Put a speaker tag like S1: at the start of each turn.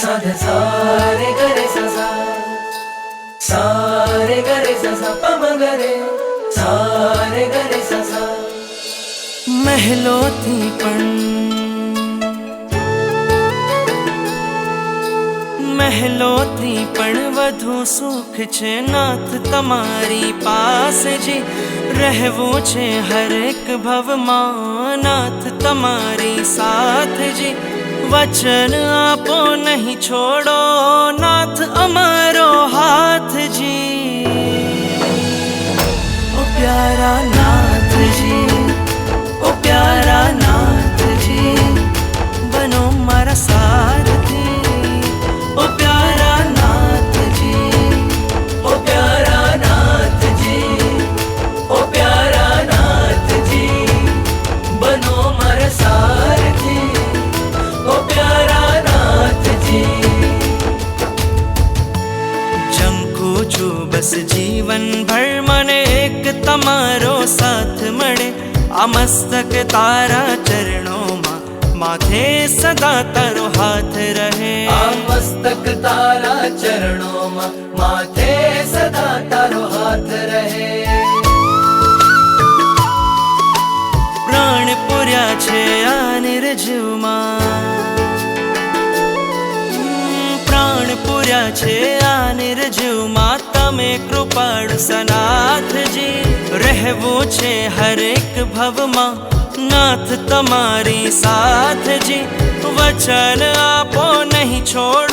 S1: સાધ સારે ગરે સસા સારે ગરે સસા પમ ગરે સારે ગરે સસા
S2: મહેલોથી પણ મહેલોથી પણ વધુ સુખ છે નાથ તમારી પાસે જી રહેવું છે હરેક ભવમાં નાથ તમારી સાથ જી વચન આપો નહીં છોડો નાથ અમારો હાથ જી ઓ પ્યારા બસ જીવન ભર મને એક તમારો સાથ મળે. આ મસ્તક તારા ચરણોમાં માથે સદા તારો હાથ રહે.
S1: આ મસ્તક તારા ચરણોમાં માથે સદા તારો હાથ રહે.
S2: પ્રાણ પૂર્યા છે આ નિર્જીવમાં પ્રાણ પૂર્યા છે નિર્જીવમાં તમે કૃપાળ સનાથજી. રહેવું છે હરેક ભવમાં, નાથ તમારી સાથજી. વચન આપો નહીં છોડો